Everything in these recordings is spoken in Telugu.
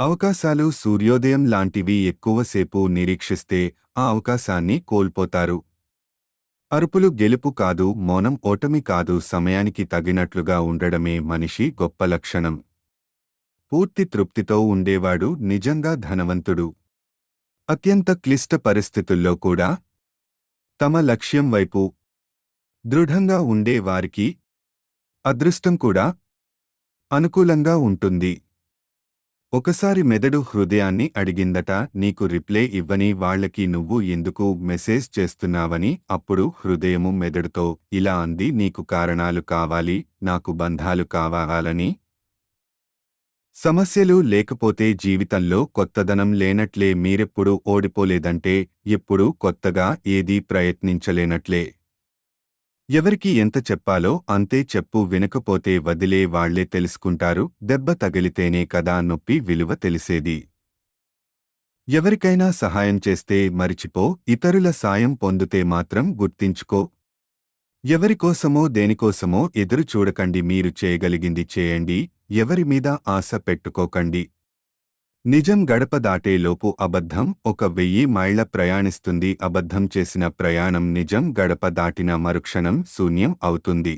అవకాశాలు సూర్యోదయం లాంటివి ఎక్కువసేపు నిరీక్షిస్తే ఆ అవకాశాన్ని కోల్పోతారు. అరుపులు గెలుపు కాదు మౌనం ఓటమి కాదు సమయానికి తగినట్లుగా ఉండడమే మనిషి గొప్ప లక్షణం. పూర్తి తృప్తితో ఉండేవాడు నిజంగా ధనవంతుడు. అత్యంత క్లిష్ట పరిస్థితుల్లో కూడా తమ లక్ష్యం వైపు దృఢంగా ఉండే వారికి అదృష్టం కూడా అనుకూలంగా ఉంటుంది. ఒకసారి మెదడు హృదయాన్ని అడిగిందట నీకు రిప్లై ఇవ్వని వాళ్ళకి నువ్వు ఎందుకు మెసేజ్ చేస్తున్నావని? అప్పుడు హృదయము మెదడుతో ఇలా అంది నీకు కారణాలు కావాలి నాకు బంధాలు కావాలని? సమస్యలు లేకపోతే జీవితంలో కొత్తదనం లేనట్లే మీరెప్పుడు ఓడిపోలేదంటే ఎప్పుడూ కొత్తగా ఏదీ ప్రయత్నించలేనట్లే. ఎవరికి ఎంత చెప్పాలో అంతే చెప్పు వినకపోతే వదిలే వాళ్ళే తెలుసుకుంటారు దెబ్బ తగిలితేనే కదా నొప్పి విలువ తెలిసేది. ఎవరికైనా సహాయం చేస్తే మరిచిపో ఇతరుల సాయం పొందుతే మాత్రం గుర్తించుకో. ఎవరికోసమో దేనికోసమో ఎదురు చూడకండి మీరు చేయగలిగింది చేయండి ఎవరి మీద ఆశ పెట్టుకోకండి. నిజం గడప దాటేలోపు అబద్ధం ఒక వెయ్యి మైళ్ళ ప్రయాణిస్తుంది అబద్ధం చేసిన ప్రయాణం నిజం గడప దాటిన మరుక్షణం శూన్యం అవుతుంది.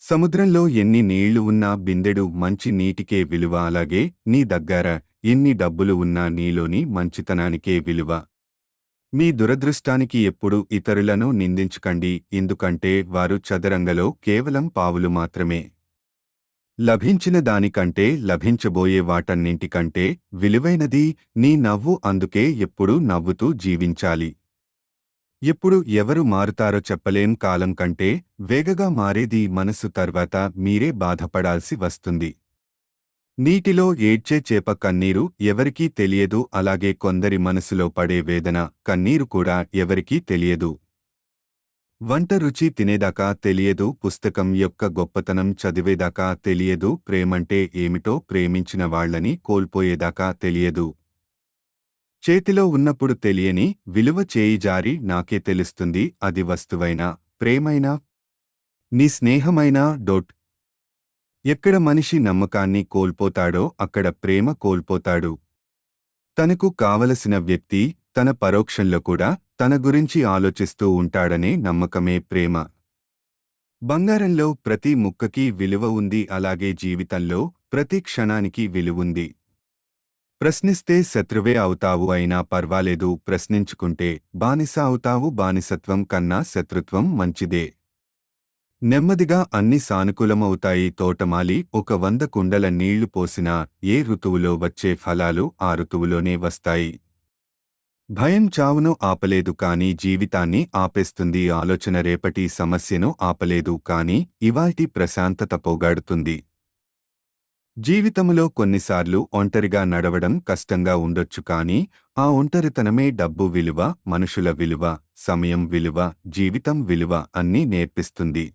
సముద్రంలో ఎన్ని నీళ్ళు ఉన్నా బిందెడు మంచి నీటికే విలువ అలాగే నీ దగ్గర ఎన్ని డబ్బులు ఉన్నా నీలోని మంచితనానికే విలువ. మీ దురదృష్టానికి ఎప్పుడు ఇతరులను నిందించకండి ఎందుకంటే వారు చదరంగలో కేవలం పావులు మాత్రమే. లభించిన దానికంటే లభించబోయే వాటన్నింటికంటే విలువైనది నీ నవ్వు అందుకే ఎప్పుడూ నవ్వుతూ జీవించాలి. ఎప్పుడు ఎవరు మారుతారో చెప్పలేం కాలం కంటే వేగగా మారేది మనసు తర్వాత మీరే బాధపడాల్సి వస్తుంది. నీటిలో ఏడ్చే చేప కన్నీరు ఎవరికీ తెలియదు అలాగే కొందరి మనసులో పడే వేదన కన్నీరు కూడా ఎవరికీ తెలియదు. వంట రుచి తినేదాకా తెలియదు పుస్తకం యొక్క గొప్పతనం చదివేదాకా తెలియదు ప్రేమంటే ఏమిటో ప్రేమించిన వాళ్ళని కోల్పోయేదాకా తెలియదు. చేతిలో ఉన్నప్పుడు తెలియని విలువ చేయి జారి నాకే తెలుస్తుంది అది వస్తువైనా ప్రేమైనా నీ స్నేహమైనా డొట్. ఎక్కడ మనిషి నమ్మకాన్ని కోల్పోతాడో అక్కడ ప్రేమ కోల్పోతాడు. తనకు కావలసిన వ్యక్తి తన పరోక్షంలో కూడా తన గురించి ఆలోచిస్తూ ఉంటాడనే నమ్మకమే ప్రేమ. బంగారంలో ప్రతి ముక్కకి విలువ ఉంది అలాగే జీవితంలో ప్రతి క్షణానికి విలువుంది ప్రశ్నిస్తే శత్రువే అవుతావు అయినా పర్వాలేదు ప్రశ్నించుకుంటే బానిస అవుతావు బానిసత్వం కన్నా శత్రుత్వం మంచిదే. నెమ్మదిగా అన్ని సానుకూలమవుతాయి తోటమాలి ఒక వంద కుండల నీళ్ళు పోసినా ఏ ఋతువులో వచ్చే ఫలాలు ఆ ఋతువులోనే వస్తాయి. భయం చావును ఆపలేదు కాని జీవితాన్ని ఆపేస్తుంది. ఆలోచన రేపటి సమస్యను ఆపలేదు కాని ఇవాల్టి ప్రశాంతత పోగాడుతుంది. జీవితములో కొన్నిసార్లు ఒంటరిగా నడవడం కష్టంగా ఉండొచ్చు కాని ఆ ఒంటరితనమే డబ్బు విలువ మనుషుల విలువ సమయం విలువ జీవితం విలువ అన్నీ నేర్పిస్తుంది.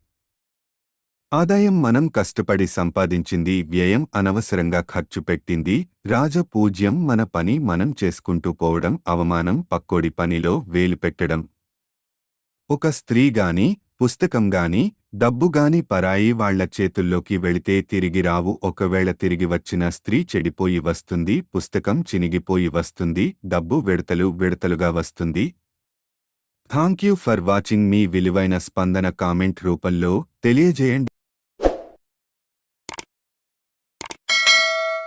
ఆదాయం మనం కష్టపడి సంపాదించింది వ్యయం అనవసరంగా ఖర్చు పెట్టింది రాజపూజ్యం మన పని మనం చేసుకుంటూ పోవడం అవమానం పక్కోడి పనిలో వేలు పెట్టడం. ఒక స్త్రీ గాని పుస్తకం గాని డబ్బు గాని పరాయి వాళ్ళ చేతుల్లోకి వెళితే తిరిగి రావు. ఒకవేళ తిరిగి వచ్చిన స్త్రీ చెడిపోయి వస్తుంది పుస్తకం చినిగిపోయి వస్తుంది డబ్బు విడతలు విడతలుగా వస్తుంది. థ్యాంక్ యూ ఫర్ వాచింగ్ మీ విలువైన స్పందన కామెంట్ రూపంలో తెలియజేయండి.